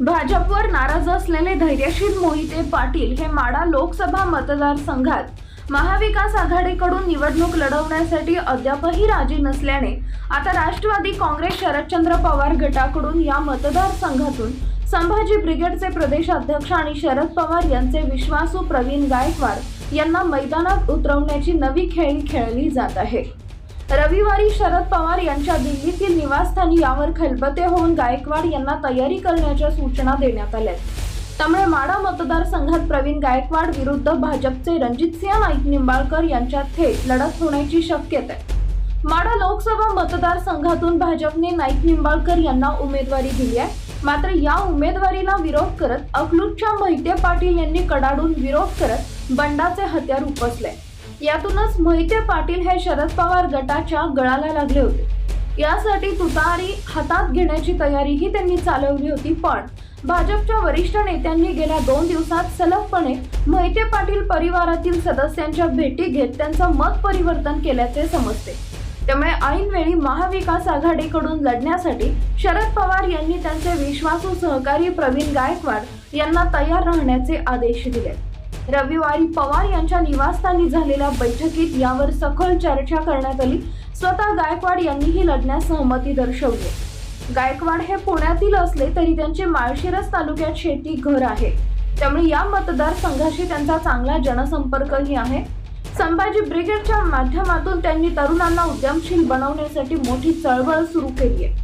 भाजपवर नाराज असलेले धैर्यशील मोहिते पाटील हे माडा लोकसभा मतदारसंघात महाविकास आघाडीकडून निवडणूक लढवण्यासाठी अद्यापही राजी नसल्याने आता राष्ट्रवादी काँग्रेस शरदचंद्र पवार गटाकडून या मतदारसंघातून संभाजी ब्रिगेडचे प्रदेशाध्यक्ष आणि शरद पवार यांचे विश्वासू प्रवीण गायकवाड यांना मैदानात उतरवण्याची नवी खेळी खेळली जात आहे. रविवारी शरद पवार यांच्या दिल्लीतील निवासस्थानी यावर खलबते होऊन गायकवाड यांना तयारी करण्याच्या सूचना देण्यात आल्या त्यामुळे माडा मतदारसंघात प्रवीण गायकवाड विरुद्ध भाजपचे रणजितसिंह नाईक निंबाळकर यांच्यात थेट लढत होण्याची शक्यता आहे. माडा लोकसभा मतदारसंघातून भाजपने नाईक निंबाळकर यांना उमेदवारी दिली आहे. मात्र या उमेदवारीला विरोध करत अकलूजच्या मोहिते पाटील यांनी कडाडून विरोध करत बंडाचे हत्यार उपसले. यातूनच मोहिते पाटील हे शरद पवार गटाच्या गळाला लागले होते. यासाठी तुतारी हातात घेण्याची तयारीही त्यांनी चालवली होती पण भाजपच्या वरिष्ठ नेत्यांनी गेल्या दोन दिवसात सलगपणे मोहिते पाटील परिवारातील सदस्यांच्या भेटी घेत त्यांचं मत परिवर्तन केल्याचे समजते. त्यामुळे ऐनवेळी महाविकास आघाडीकडून लढण्यासाठी शरद पवार यांनी त्यांचे विश्वासू सहकारी प्रवीण गायकवाड यांना तयार राहण्याचे आदेश दिले. रविवारी पवार यांच्या निवासस्थानी झालेल्या बैठकीत यावर सखोल चर्चा करण्यात आली. स्वतः गायकवाड यांनीही लढण्यास सहमती दर्शवली. गायकवाड हे पुण्यातील असले तरी त्यांचे माळशिरस तालुक्यात शेती घर आहे. त्यामुळे या मतदारसंघाशी त्यांचा चांगला जनसंपर्कही आहे. संभाजी ब्रिगेडच्या माध्यमातून त्यांनी तरुणांना उद्यमशील बनवण्यासाठी मोठी चळवळ सुरू केली आहे.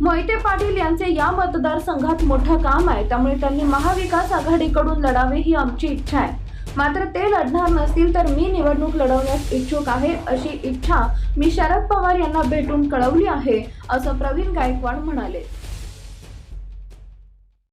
मोहिते पाटील यांचे या मतदारसंघात मोठं काम आहे. त्यामुळे त्यांनी महाविकास आघाडीकडून लढावे ही आमची इच्छा आहे. मात्र ते लढणार नसतील तर मी निवडणूक लढवण्यास इच्छुक आहे अशी इच्छा मी शरद पवार यांना भेटून कळवली आहे असं प्रवीण गायकवाड म्हणाले.